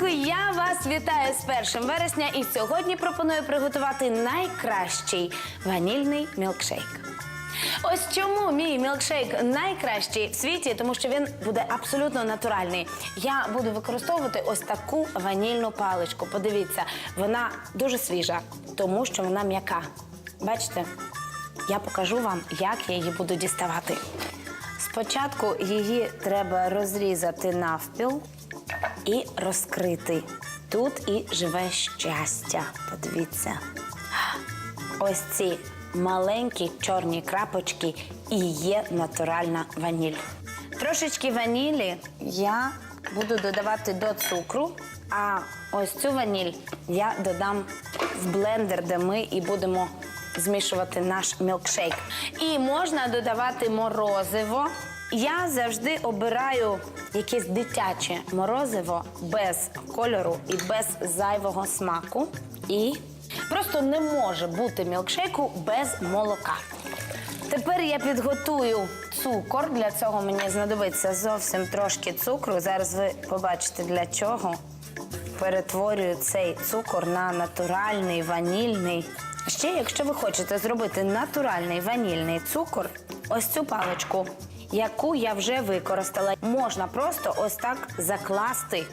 ранку! Я вас вітаю з 1 вересня і сьогодні пропоную приготувати найкращий ванільний мілкшейк. Ось чому мій мілкшейк найкращий в світі, тому що він буде абсолютно натуральний. Я буду використовувати ось таку ванільну паличку. Подивіться, вона дуже свіжа, тому що вона м'яка. Бачите? Я покажу вам, як я її буду діставати. Спочатку її треба розрізати навпіл і розкрити. Тут і живе щастя. Подивіться. Ось ці маленькі чорні крапочки і є натуральна ваніль. Трошечки ванілі я буду додавати до цукру, а ось цю ваніль я додам в блендер, де ми і будемо змішувати наш мілкшейк. І можна додавати морозиво. Я завжди обираю якесь дитяче морозиво без кольору і без зайвого смаку. І просто не може бути мілкшейку без молока. Тепер я підготую цукор. Для цього мені знадобиться зовсім трошки цукру. Зараз ви побачите для чого. Перетворюю цей цукор на натуральний ванільний. Ще, якщо ви хочете зробити натуральний ванільний цукор, ось цю паличку, яку я вже використала, можна просто ось так закласти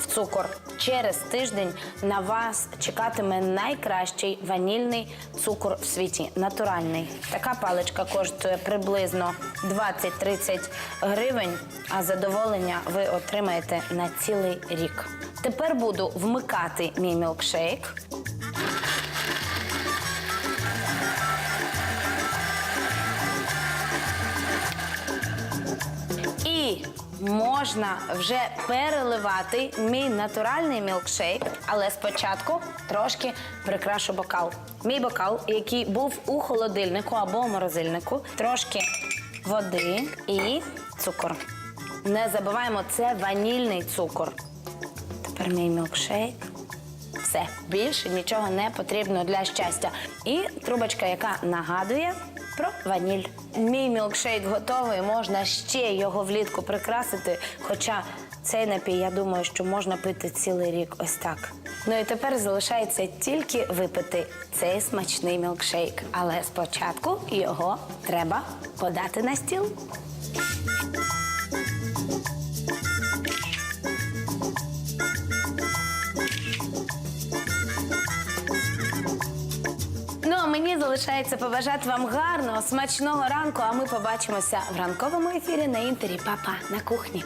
в цукор. Через тиждень на вас чекатиме найкращий ванільний цукор в світі, натуральний. Така паличка коштує приблизно 20-30 гривень, а задоволення ви отримаєте на цілий рік. Тепер буду вмикати мій мілкшейк. Можна вже переливати мій натуральний мілкшейк, але спочатку трошки прикрашу бокал. Мій бокал, який був у холодильнику або морозильнику, трошки води і цукор. Не забуваємо, це ванільний цукор. Тепер мій мілкшейк. Все, більше нічого не потрібно для щастя. І трубочка, яка нагадує про ваніль. Мій мілкшейк готовий, можна ще його влітку прикрасити. Хоча цей напій, я думаю, що можна пити цілий рік ось так. Ну і тепер залишається тільки випити цей смачний мілкшейк. Але спочатку його треба подати на стіл. Мені залишається побажати вам гарного, смачного ранку. А ми побачимося в ранковому ефірі на інтері. Папа на кухні.